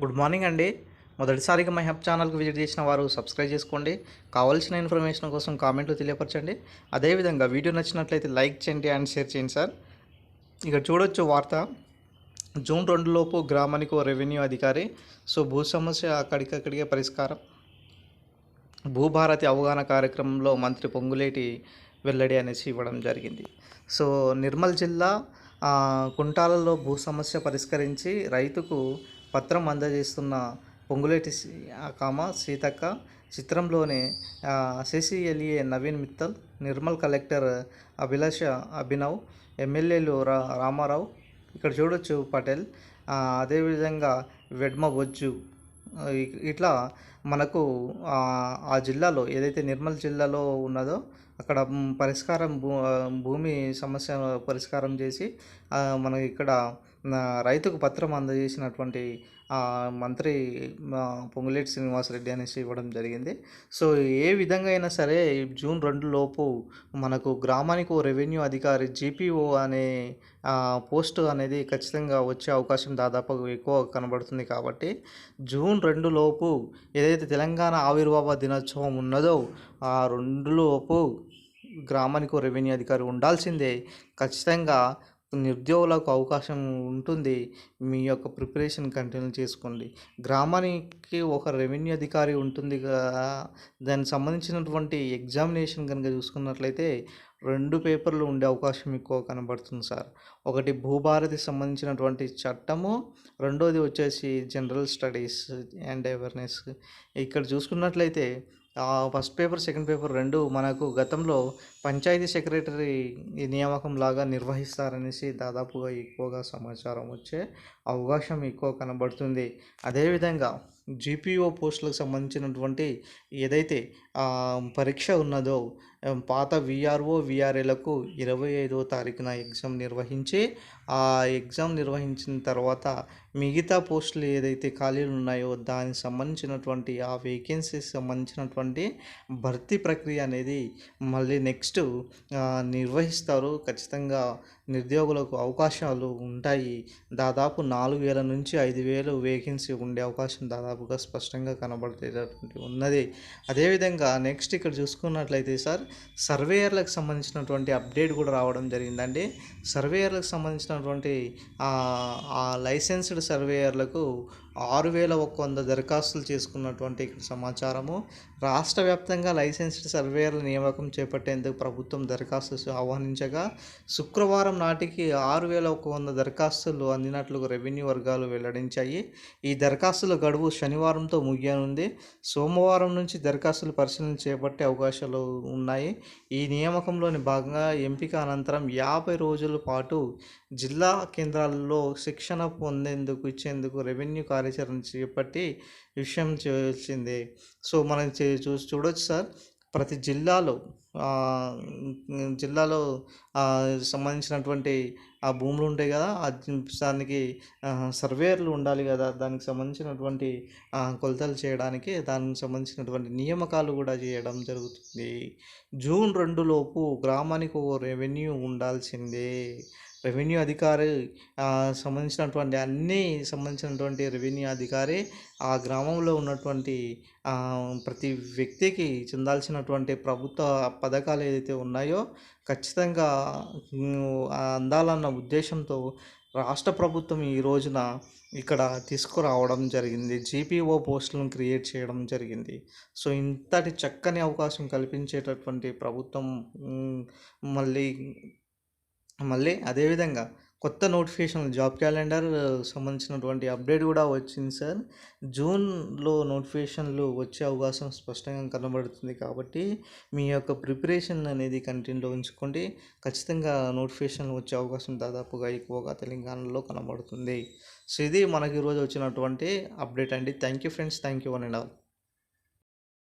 Good morning అండి. మొదటిసారిగా my hub ఛానల్కి విజిట్ చేసిన వారు సబ్స్క్రైబ్ చేసుకోండి. కావాల్సిన ఇన్ఫర్మేషన్ కోసం కామెంట్లు తెలియపరచండి. అదేవిధంగా వీడియో నచ్చినట్లయితే లైక్ చేయండి అండ్ షేర్ చేయండి సార్. ఇక చూడొచ్చు వార్త. జూన్ రెండులోపు గ్రామానికి ఓ రెవెన్యూ అధికారి సో భూ సమస్య అక్కడికక్కడికే పరిష్కారం. భూభారతి అవగాహన కార్యక్రమంలో మంత్రి పొంగులేటి వెల్లడి అనేసి ఇవ్వడం జరిగింది. సో నిర్మల్ జిల్లా కుంటాలలో భూ సమస్య పరిష్కరించి రైతుకు పత్రం అందజేస్తున్న పొంగులేటి కామ సీతక్క చిత్రంలోనే సిసిఎల్ఏ నవీన్ మిత్తల్ నిర్మల్ కలెక్టర్ అభిలాష అభినవ్ ఎమ్మెల్యేలు రా రామారావు ఇక్కడ చూడొచ్చు పటేల్ అదేవిధంగా వెడ్మ బొజ్జు ఇట్లా మనకు ఆ, జిల్లాలో ఏదైతే నిర్మల్ జిల్లాలో ఉన్నదో అక్కడ పరిష్కారం భూ భూమి సమస్య పరిష్కారం చేసి మనకి ఇక్కడ రైతుకు పత్రం అందజేసినటువంటి మంత్రి ఆ, పొంగులేటి శ్రీనివాసరెడ్డి అనేసి ఇవ్వడం జరిగింది. సో ఏ విధంగా అయినా సరే జూన్ రెండు లోపు మనకు గ్రామానికి ఓ రెవెన్యూ అధికారి జీపీఓ అనే పోస్ట్ అనేది ఖచ్చితంగా వచ్చే అవకాశం దాదాపు ఎక్కువ కనబడుతుంది కాబట్టి జూన్ రెండు లోపు ఏదైతే తెలంగాణ ఆవిర్భావ దినోత్సవం ఉన్నదో ఆ రెండు లోపు గ్రామానికి ఓ రెవెన్యూ అధికారి ఉండాల్సిందే. ఖచ్చితంగా నిరుద్యోగులకు అవకాశం ఉంటుంది. మీ యొక్క ప్రిపరేషన్ కంటిన్యూ చేసుకోండి. గ్రామానికి ఒక రెవెన్యూ అధికారి ఉంటుంది కదా దానికి సంబంధించినటువంటి ఎగ్జామినేషన్ కనుక చూసుకున్నట్లయితే రెండు పేపర్లు ఉండే అవకాశం ఎక్కువ కనబడుతుంది సార్. ఒకటి భూభారతి సంబంధించినటువంటి చట్టము రెండోది వచ్చేసి జనరల్ స్టడీస్ అండ్ అవేర్నెస్. ఇక్కడ చూసుకున్నట్లయితే ఫస్ట్ పేపర్ సెకండ్ పేపర్ రెండు మనకు గతంలో పంచాయతీ సెక్రటరీ నియామకం లాగా నిర్వహిస్తారనేసి దాదాపుగా ఎక్కువగా సమాచారం వచ్చే అవకాశం ఎక్కువ కనబడుతుంది. అదేవిధంగా జీపీఓ పోస్టులకు సంబంధించినటువంటి ఏదైతే పరీక్ష ఉన్నదో పాత విఆర్ఓ విఆర్ఏలకు ఇరవై ఐదో తారీఖున ఎగ్జామ్ నిర్వహించి ఆ ఎగ్జామ్ నిర్వహించిన తర్వాత మిగతా పోస్టులు ఏదైతే ఖాళీలు ఉన్నాయో దానికి సంబంధించినటువంటి ఆ వేకెన్సీస్ సంబంధించినటువంటి భర్తీ ప్రక్రియ అనేది మళ్ళీ నెక్స్ట్ నిర్వహిస్తారు. ఖచ్చితంగా నిరుద్యోగులకు అవకాశాలు ఉంటాయి. దాదాపు నాలుగు వేల నుంచి ఐదు వేలు వేకెన్సీ ఉండే అవకాశం దాదాపు మనకు స్పష్టంగా కనబడేటటువంటి ఉన్నది. అదేవిధంగా నెక్స్ట్ ఇక్కడ చూసుకున్నట్లయితే సార్ సర్వేయర్లకు సంబంధించినటువంటి అప్డేట్ కూడా రావడం జరిగిందండి. సర్వేయర్లకు సంబంధించినటువంటి ఆ లైసెన్స్డ్ సర్వేయర్లకు ఆరు వేల ఒక వంద దరఖాస్తులు చేసుకున్నటువంటి ఇక్కడ సమాచారము. రాష్ట్ర వ్యాప్తంగా లైసెన్స్డ్ సర్వేయర్ల నియామకం చేపట్టేందుకు ప్రభుత్వం దరఖాస్తు ఆహ్వానించగా శుక్రవారం నాటికి ఆరు వేల ఒక వంద దరఖాస్తులు అందినట్లు రెవెన్యూ వర్గాలు వెల్లడించాయి. ఈ దరఖాస్తుల గడువు శనివారంతో ముగియనుంది. సోమవారం నుంచి దరఖాస్తులు పరిశీలన చేపట్టే అవకాశాలు ఉన్నాయి. ఈ నియామకంలోని భాగంగా ఎంపిక అనంతరం యాభై రోజుల పాటు జిల్లా కేంద్రాల్లో శిక్షణ పొందేందుకు ఇచ్చేందుకు రెవెన్యూ కార్యాచరణ చేపట్టి విషయం చేసింది. సో మనం చూసి చూడవచ్చు చూడొచ్చు సార్. ప్రతి జిల్లాలో జిల్లాలో సంబంధించినటువంటి ఆ భూములు ఉంటాయి కదా దానికి సర్వేయర్లు ఉండాలి కదా దానికి సంబంధించినటువంటి కొలతలు చేయడానికి దానికి సంబంధించినటువంటి నియామకాలు కూడా చేయడం జరుగుతుంది. జూన్ రెండు లోపు గ్రామానికి ఒక రెవెన్యూ ఉండాల్సిందే. రెవెన్యూ అధికారి సంబంధించినటువంటి అన్నీ సంబంధించినటువంటి రెవెన్యూ అధికారి ఆ గ్రామంలో ఉన్నటువంటి ప్రతి వ్యక్తికి చెందాల్సినటువంటి ప్రభుత్వ పథకాలు ఏదైతే ఉన్నాయో ఖచ్చితంగా అందాలన్న ఉద్దేశంతో రాష్ట్ర ప్రభుత్వం ఈ రోజున ఇక్కడ తీసుకురావడం జరిగింది. జీపీఓ పోస్టులను క్రియేట్ చేయడం జరిగింది. సో ఇంతటి చక్కని అవకాశం కల్పించేటటువంటి ప్రభుత్వం మళ్ళీ మళ్ళీ అదేవిధంగా కొత్త నోటిఫికేషన్ జాబ్ క్యాలెండర్ సంబంధించినటువంటి అప్డేట్ కూడా వచ్చింది సార్. జూన్లో నోటిఫికేషన్లు వచ్చే అవకాశం స్పష్టంగా కనబడుతుంది కాబట్టి మీ యొక్క ప్రిపరేషన్ అనేది కంటిన్యూలో ఉంచుకోండి. ఖచ్చితంగా నోటిఫికేషన్లు వచ్చే అవకాశం దాదాపుగా ఎక్కువగా తెలంగాణలో కనబడుతుంది. సో ఇది మనకి ఈరోజు వచ్చినటువంటి అప్డేట్ అండి. Thank you friends. Thank you one and all.